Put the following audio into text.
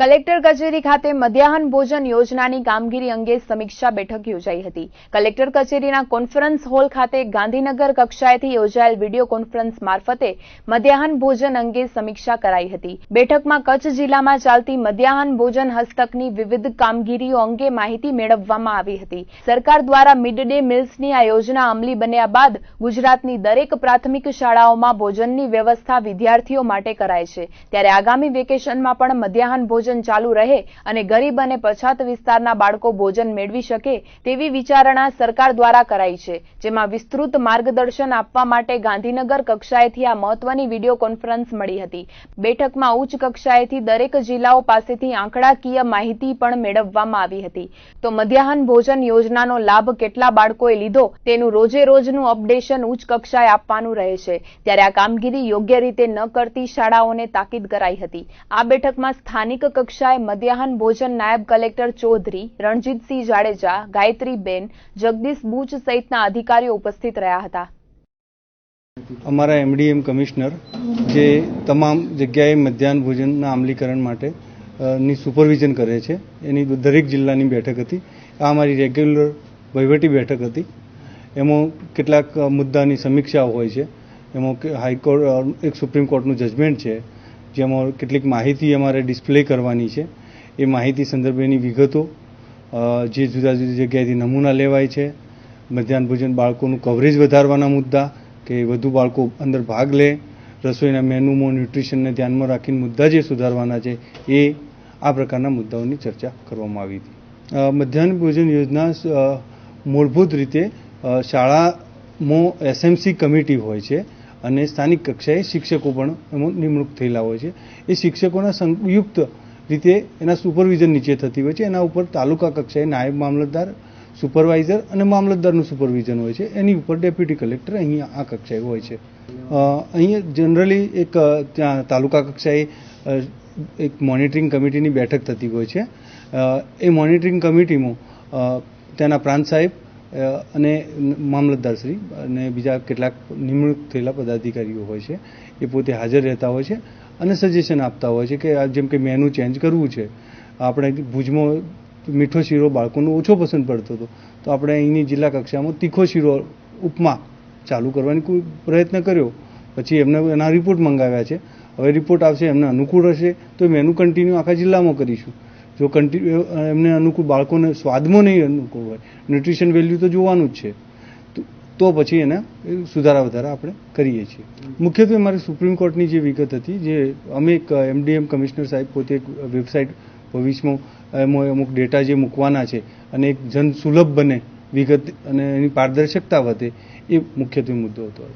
Collector કચેરી ખાતે મધ્યાહન ભોજન યોજનાની કામગીરી અંગે સમીક્ષા બેઠક યોજાઈ હતી. કલેક્ટર કચેરીના કોન્ફરન્સ હોલ ખાતે ગાંધીનગર કક્ષાએથી યોજાયેલ વીડિયો કોન્ફરન્સ મારફતે મધ્યાહન ભોજન અંગે સમીક્ષા કરાઈ હતી. બેઠકમાં કચ્છ જિલ્લામાં ચાલતી મધ્યાહન ભોજન હસ્તકની વિવિધ કામગીરીઓ અંગે માહિતી મેળવવામાં આવી હતી. સરકાર દ્વારા મિડ ડે મિલ્સની આ યોજના અમલી બન્યા બાદ ગુજરાતની દરેક પ્રાથમિક શાળાઓમાં ભોજનની વ્યવસ્થા વિદ્યાર્થીઓ માટે કરાય છે. ત્યારે આગામી વેકેશનમાં પણ મધ્યાહન ભોજન ચાલુ રહે અને ગરીબ અને પછાત વિસ્તારના બાળકો ભોજન મેળવી શકે તેવી વિચારણા સરકાર દ્વારા કરાઈ છે, જેમાં વિસ્તૃત માર્ગદર્શન આપવા માટે ગાંધીનગર કક્ષાએથી આ મહત્વની વીડિયો કોન્ફરન્સ મળી હતી. બેઠકમાં ઉચ્ચ કક્ષાએથી દરેક જિલ્લાઓ પાસેથી આંકડાકીય માહિતી પણ મેળવવામાં આવી હતી. તો મધ્યાહન ભોજન યોજનાનો લાભ કેટલા બાળકોએ લીધો તેનું રોજે રોજનું અપડેશન ઉચ્ચ કક્ષાએ આપવાનું રહે છે. ત્યારે આ કામગીરી યોગ્ય રીતે ન કરતી શાળાઓને તાકીદ કરાઈ હતી. આ બેઠકમાં સ્થાનિક કક્ષાએ મધ્યાહન ભોજન નાયબ કલેક્ટર ચૌધરી રણજીતસિંહ જાડેજા, ગાયત્રીબેન, જગદીશ બુચ સહિતના અધિકારીઓ ઉપસ્થિત રહ્યા હતા. અમારા એમડીએમ કમિશનર જે તમામ જગ્યાએ મધ્યાહન ભોજનના અમલીકરણ માટે ની સુપરવિઝન કરે છે. એની દરેક જિલ્લાની બેઠક હતી. આ અમારી રેગ્યુલર વહીવટી બેઠક હતી. એમાં કેટલાક મુદ્દાની સમીક્ષા હોય છે. એમાં હાઈકોર્ટ એક સુપ્રીમ કોર્ટનું જજમેન્ટ છે. જેમાં કેટલીક માહિતી અમારે ડિસ્પ્લે કરવાની છે. એ માહિતી સંદર્ભેની વિગતો જે જુદા જુદી જગ્યાએથી નમૂના લેવાય છે. મધ્યાહન ભોજન બાળકોનું કવરેજ વધારવાના મુદ્દા, કે વધુ બાળકો અંદર ભાગ લે. રસોઈના મેનુમાં ન્યુટ્રિશનને ધ્યાનમાં રાખીને મુદ્દા જે સુધારવાના છે, એ આ પ્રકારના મુદ્દાઓની ચર્ચા કરવામાં આવી હતી. મધ્યાહન ભોજન યોજના મૂળભૂત રીતે શાળામાં એસએમસી કમિટી હોય છે. અને સ્થાનિક કક્ષાએ શિક્ષકો પણ એમાં નિમણૂક થયેલા હોય છે. એ શિક્ષકોના સંયુક્ત રીતે એના સુપરવિઝન નીચે થતી હોય છે. એના ઉપર તાલુકા કક્ષાએ નાયબ મામલતદાર સુપરવાઇઝર અને મામલતદારનું સુપરવિઝન હોય છે. એની ઉપર ડેપ્યુટી કલેક્ટર અહીંયા આ કક્ષાએ હોય છે. અહીંયા જનરલી એક ત્યાં તાલુકા કક્ષાએ એક મોનિટરિંગ કમિટીની બેઠક થતી હોય છે. એ મોનિટરિંગ કમિટીમાં ત્યાંના પ્રાંત સાહેબ અને મામલતદારશ્રી અને બીજા કેટલાક નિમણૂક થયેલા પદાધિકારીઓ હોય છે, એ પોતે હાજર રહેતા હોય છે અને સજેશન આપતા હોય છે કે જેમ કે મેનુ ચેન્જ કરવું છે, આપણે ભુજમાં મીઠો શીરો બાળકોને ઓછો પસંદ પડતો હતો, તો આપણે અહીંની જિલ્લા કક્ષામાં તીખો શીરો ઉપમા ચાલુ કરવાની કોઈ પ્રયત્ન કર્યો, પછી એમને એના રિપોર્ટ મંગાવ્યા છે, હવે રિપોર્ટ આવશે, એમને અનુકૂળ હશે, તો મેનુ કન્ટિન્યુ આખા જિલ્લામાં કરીશું. જો કન્ટિન્યુ એમને અનુકૂળ બાળકોને, સ્વાદમાં નહીં અનુકૂળ હોય ન્યુટ્રિશન વેલ્યુ તો જોવાનું જ છે. તો- પછી એને સુધારા વધારા આપણે કરીએ છીએ. મુખ્યત્વે મારી સુપ્રીમ કોર્ટની જે વિગત હતી, જે અમે એક એમડીએમ કમિશનર સાહેબ પોતે એક વેબસાઇટ ભવિષ્યમાં, એમાં અમુક ડેટા જે મૂકવાના છે, અને એક જન સુલભ બને વિગત અને એની પારદર્શકતા વધે, એ મુખ્યત્વે મુદ્દો હતો.